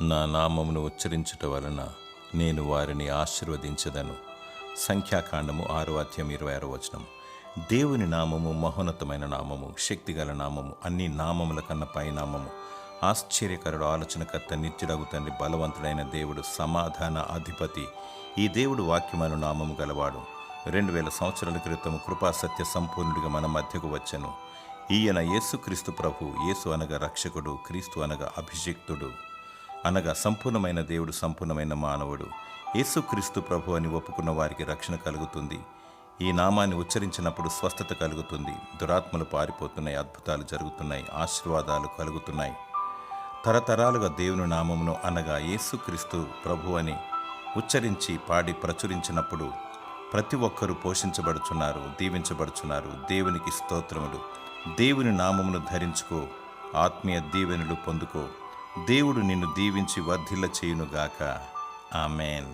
నా నామమును ఉచ్చరించుట వలన నేను వారిని ఆశీర్వదించదను. సంఖ్యాకాండము ఆరు అధ్యయం ఇరవై ఆరో వచనం. దేవుని నామము మహోన్నతమైన నామము శక్తిగల నామము అన్ని నామముల కన్నా పై నామము. ఆశ్చర్యకరుడు ఆలోచనకర్త నిత్యుడగు తండ్రి బలవంతుడైన దేవుడు సమాధాన అధిపతి. ఈ దేవుడు వాక్యమను నామము గలవాడు. రెండు వేల సంవత్సరాల క్రితం కృపాసత్య సంపూర్ణుడిగా మన మధ్యకు వచ్చెను. ఈయన యేసుక్రీస్తు ప్రభు యేసు అనగా రక్షకుడు క్రీస్తు అనగా అభిషిక్తుడు. అనగా సంపూర్ణమైన దేవుడు సంపూర్ణమైన మానవుడు. యేసుక్రీస్తు ప్రభు అని ఒప్పుకున్న వారికి రక్షణ కలుగుతుంది. ఈ నామాన్ని ఉచ్చరించినప్పుడు స్వస్థత కలుగుతుంది. దురాత్మలు పారిపోతున్నాయి అద్భుతాలు జరుగుతున్నాయి ఆశీర్వాదాలు కలుగుతున్నాయి. తరతరాలుగా దేవుని నామమును అనగా యేసుక్రీస్తు ప్రభు అని ఉచ్చరించి పాడి ప్రచురించినప్పుడు ప్రతి ఒక్కరూ పోషించబడుచున్నారు దీవించబడుచున్నారు. దేవునికి స్తోత్రములు. దేవుని నామమును ధరించుకో. ఆత్మీయ దీవెనలు పొందుకో. దేవుడు నిన్ను దీవించి వర్ధిల్ల చేయునుగాక ఆమెన్.